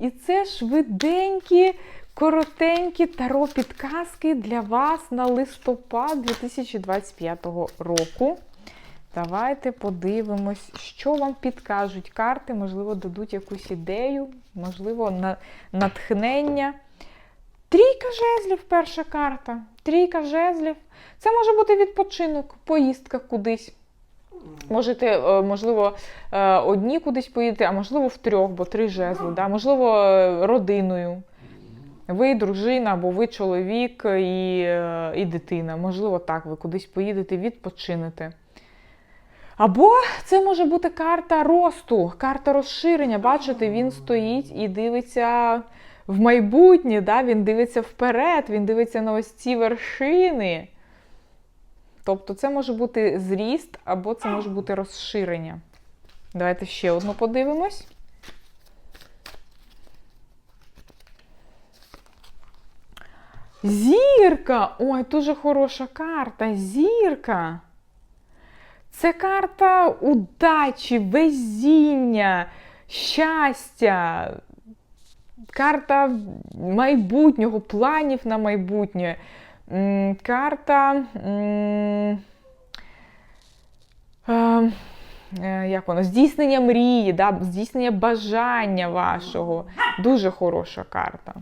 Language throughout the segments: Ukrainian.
І це швиденькі, коротенькі таро підказки для вас на листопад 2025 року. Давайте подивимось, що вам підкажуть карти, можливо, дадуть якусь ідею, можливо, на, натхнення. Трійка жезлів, перша карта. Трійка жезлів. Це може бути відпочинок, поїздка кудись. Можете, е, можливо, е, одні кудись поїдете, а можливо, в трьох, бо три жезли. Да? Можливо, е, родиною. Ви дружина, або ви чоловік і, і дитина. Можливо, так, ви кудись поїдете, відпочинете. Або це може бути карта росту, карта розширення. Бачите, він стоїть і дивиться в майбутнє, да? він дивиться вперед, він дивиться на ось ці вершини. Тобто це може бути зріст, або це може бути розширення. Давайте ще одну подивимось. Зірка! Ой, дуже хороша карта. Зірка. Це карта удачі, везіння, щастя, карта майбутнього, планів на майбутнє. Карта. е, Як воно? Здійснення мрії, да? здійснення бажання вашого. Дуже хороша карта.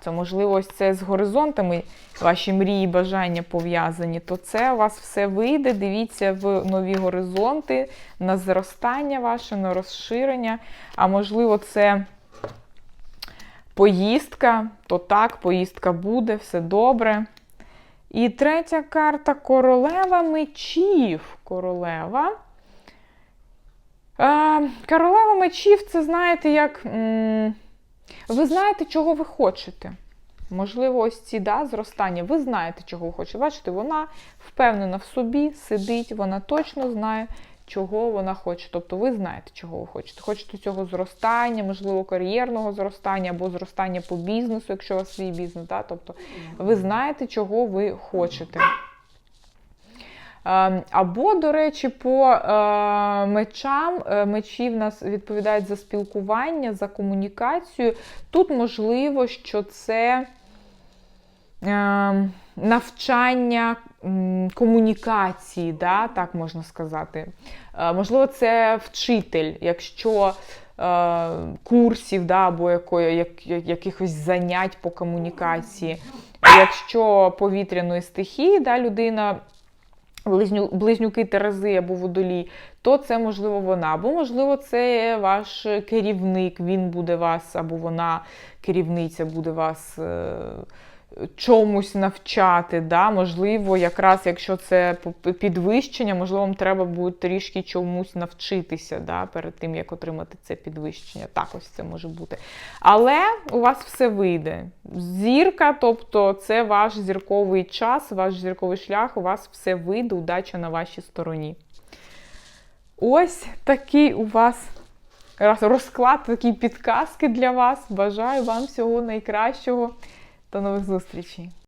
Це, можливо, ось це з горизонтами ваші мрії, бажання пов'язані, то це у вас все вийде. Дивіться в нові горизонти, на зростання ваше, на розширення. А можливо, це поїздка, то так, поїздка буде, все добре. І третя карта королева мечів. Королева. Королева мечів це, знаєте, як. ви знаєте, чого ви хочете. Можливо, ось ці да, зростання. Ви знаєте, чого ви хочете. Бачите, вона впевнена в собі, сидить, вона точно знає, чого вона хоче. Тобто ви знаєте, чого ви хочете. Хочете цього зростання, можливо, кар'єрного зростання або зростання по бізнесу, якщо у вас свій бізнес. Да? Тобто ви знаєте, чого ви хочете. Ем, Або, до речі, по е, мечам, е, мечі в нас відповідають за спілкування, за комунікацію. Тут можливо, що це е, навчання комунікації, да, так можна сказати. Е, можливо, це вчитель, якщо е, курсів да, або якої, як, як- якихось занять по комунікації. Якщо повітряної стихії, да, людина близню, близнюки Терези або водолій, то це можливо вона. Або, можливо, це ваш керівник, він буде вас, або вона, керівниця, буде вас е, чомусь навчати. Да? Можливо, якраз якщо це підвищення, можливо, вам треба буде трішки чомусь навчитися да? перед тим, як отримати це підвищення. Так, ось це може бути. Але у вас все вийде. Зірка, тобто це ваш зірковий час, ваш зірковий шлях, у вас все вийде, удача на вашій стороні. Ось такий у вас розклад, такі підказки для вас. Бажаю вам всього найкращого. До нових зустрічей!